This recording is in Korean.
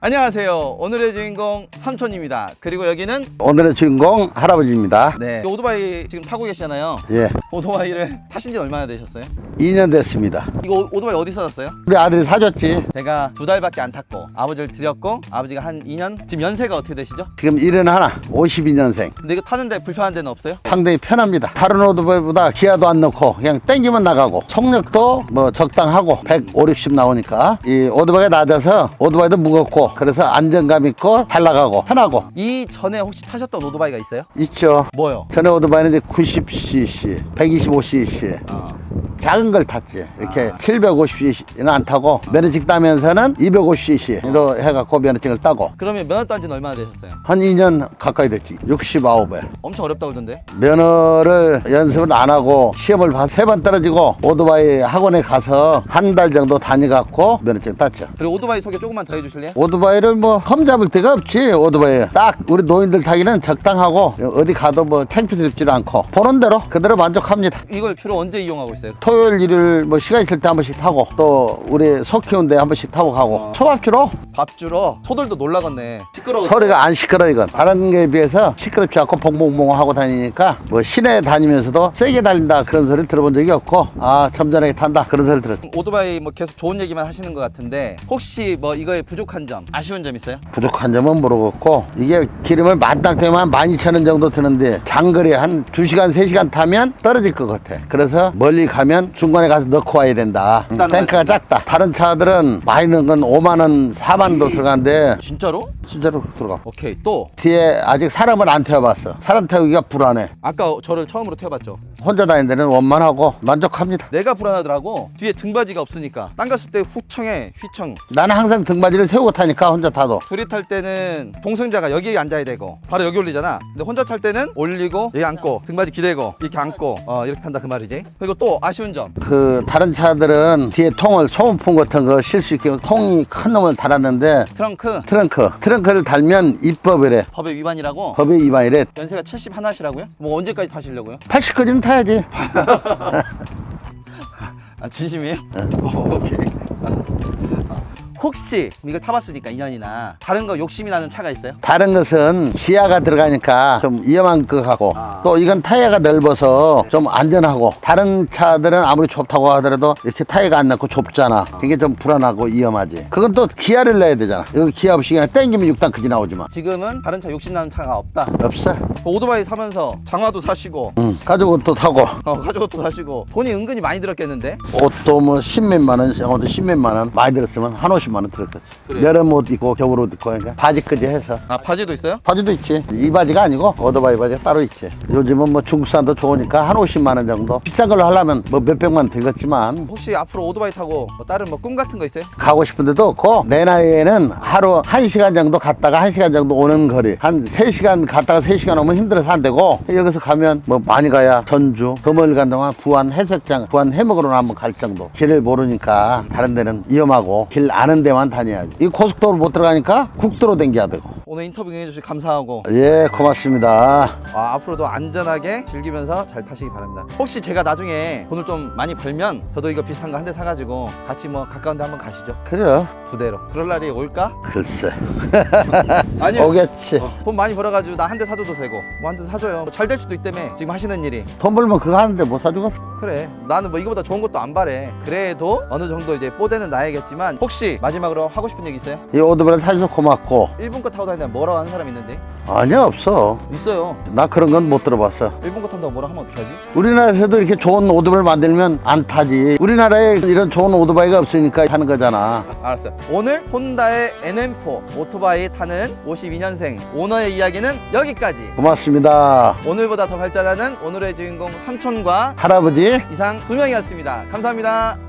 안녕하세요. 오늘의 주인공 삼촌입니다. 그리고 여기는 오늘의 주인공 할아버지입니다. 네 오토바이 지금 타고 계시잖아요. 예, 오토바이를 타신 지 얼마나 되셨어요? 2년 됐습니다. 이거 오토바이 어디서 샀어요? 우리 아들이 사줬지. 제가 두 달밖에 안 탔고 아버지를 드렸고 아버지가 한 2년 지금 연세가 어떻게 되시죠? 지금 일은 하나, 52년생. 근데 이거 타는데 불편한 데는 없어요? 상당히 편합니다. 다른 오토바이보다 기아도 안 넣고 그냥 땡기면 나가고 속력도 뭐 적당하고 150, 60 나오니까 이 오토바이가 낮아서 오토바이도 무겁고 그래서 안정감 있고 잘 나가고 편하고 이 전에 혹시 타셨던 오토바이가 있어요? 있죠. 뭐요? 전에 오토바이는 이제 90cc, 125cc 작은 걸 탔지. 이렇게 750cc는 안 타고 면허증 따면서는 250cc로 해갖고 면허증을 따고 그러면 면허 딴 지는 얼마나 되셨어요? 한 2년 가까이 됐지. 69에. 엄청 어렵다고 그러던데 면허를 연습을 안 하고 시험을 세 번 떨어지고 오토바이 학원에 가서 한 달 정도 다녀갖고 면허증 땄죠. 그리고 오토바이 소개 조금만 더 해주실래요? 오토바이를 뭐 험잡을 데가 없지 오토바이 딱 우리 노인들 타기는 적당하고 어디 가도 뭐 창피스럽지도 않고 보는 대로 그대로 만족합니다 이걸 주로 언제 이용하고 있어요? 토요 일 일요일 뭐 시간 있을 때 한 번씩 타고 또 우리 소 키우는데 한 번씩 타고 가고. 초밥주로 밥 주러 소들도 놀라겠네. 시끄러워. 소리가 안 시끄러 이건. 다른 게 비해서 시끄럽지 않고 봉봉봉 하고 다니니까 뭐 시내 다니면서도 세게 달린다 그런 소리 들어본 적이 없고 아 점잖게 탄다 그런 소리 들었어. 오토바이 뭐 계속 좋은 얘기만 하시는 것 같은데 혹시 뭐 이거에 부족한 점? 아쉬운 점 있어요? 부족한 점은 모르겠고 이게 기름을 만땅 한 12,000원 정도 드는데 장거리 한 2시간 3시간 타면 떨어질 것 같아. 그래서 멀리 가면 중간에 가서 넣고 와야 된다. 탱크가 작다. 다른 차들은 많이 넣은 건 5만 원 4만원도 들어가는데 진짜로? 진짜로 들어가. 오케이 또? 뒤에 아직 사람을 안 태워봤어. 사람 태우기가 불안해. 아까 저를 처음으로 태워봤죠. 혼자 다니는 데는 원만하고 만족합니다. 내가 불안하더라고. 뒤에 등받이가 없으니까. 땅 갔을 때 후청해 휘청. 나는 항상 등받이를 세우고 타니까 혼자 타도. 둘이 탈 때는 동승자가 여기 앉아야 되고 바로 여기 올리잖아. 근데 혼자 탈 때는 올리고 여기 앉고 등받이 기대고 이렇게 앉고 어 이렇게 탄다 그 말이지. 그리고 또 아쉬운 점. 그 다른 차들은 뒤에 통을 소모품 같은 거 실 수 있게 통이 큰 놈을 달았는데 트렁크. 트렁크. 트렁크를 달면 입법이래. 법의 위반이라고? 법의 위반이래. 연세가 70 하나시라고요? 뭐 언제까지 타시려고요? 80까지는 타야지. 아 진심이에요? 오케이. 알았어 혹시 이걸 타봤으니까 2년이나 다른 거 욕심이 나는 차가 있어요? 다른 것은 기아가 들어가니까 좀 위험한 것 같고 또 이건 타이어가 넓어서 좀 안전하고 다른 차들은 아무리 좁다고 하더라도 이렇게 타이어가 안 넣고 좁잖아. 이게 좀 불안하고 위험하지. 그건 또 기아를 내야 되잖아. 이걸 기아 없이 그냥 땡기면 6단 그지 나오지만. 지금은 다른 차 욕심 나는 차가 없다. 없어. 그 오토바이 사면서 장화도 사시고. 응. 가족 옷도 타고. 어, 가죽옷도 사시고. 돈이 은근히 많이 들었겠는데? 옷도 뭐 십몇만 원, 옷도 십몇만 원 많이 들었으면 한 오십 만 원 들었겠지. 그래요? 여름 옷 입고 겨울 옷 입고 그러니까 바지까지 해서 아 바지도 있어요? 바지도 있지. 이 바지가 아니고 오토바이 바지가 따로 있지. 요즘은 뭐 중국산도 좋으니까 한 오십만 원 정도. 비싼 걸로 하려면 뭐 몇백만 원 들겠지만 혹시 앞으로 오토바이 타고 뭐 다른 뭐 꿈 같은 거 있어요? 가고 싶은 데도 없고 내 나이에는 하루 한시간 정도 갔다가 한시간 정도 오는 거리 한 세시간 갔다가 세시간 오면 힘들어서 안 되고 여기서 가면 뭐 많이 가야 전주 더 멀리 간 동안 부안 해수욕장 부안 해먹으러 한번 갈 정도 길을 모르니까 다른 데는 위험하고 길 아는 데만 다녀야지. 이 고속도로 못 들어가니까 국도로 댕겨야 되고 오늘 인터뷰 해주셔서 감사하고 예 고맙습니다 아, 앞으로도 안전하게 즐기면서 잘 타시기 바랍니다. 혹시 제가 나중에 돈을 좀 많이 벌면 저도 이거 비슷한 거 한 대 사가지고 같이 뭐 가까운 데 한번 가시죠. 그래 두 대로. 그럴 날이 올까? 글쎄 아니요. 오겠지 돈 많이 벌어가지고 나 한 대 사줘도 되고 뭐 한 대 사줘요. 잘 될 수도 있다며 지금 하시는 일이. 돈 벌면 그거 하는데 못 사주겠어 그래. 나는 뭐 이거보다 좋은 것도 안 바래. 그래도 어느 정도 이제 뽀대는 나야겠지만 혹시 마지막으로 하고 싶은 얘기 있어요? 이 오토바이 사줘서 고맙고 1분 거 타고 다니 면 뭐라고 하는 사람 있는데? 아니야 없어 있어요. 나 그런 건 못 들어봤어 1분 거 탄다고 뭐라 하면 어떡하지? 우리나라에서도 이렇게 좋은 오토바이를 만들면 안 타지. 우리나라에 이런 좋은 오토바이가 없으니까 하는 거잖아. 알았어요. 오늘 혼다의 NM4 오토바이 타는 52년생 오너의 이야기는 여기까지. 고맙습니다. 오늘보다 더 발전하는 오늘의 주인공 삼촌과 할아버지. 이상 두 명이었습니다. 감사합니다.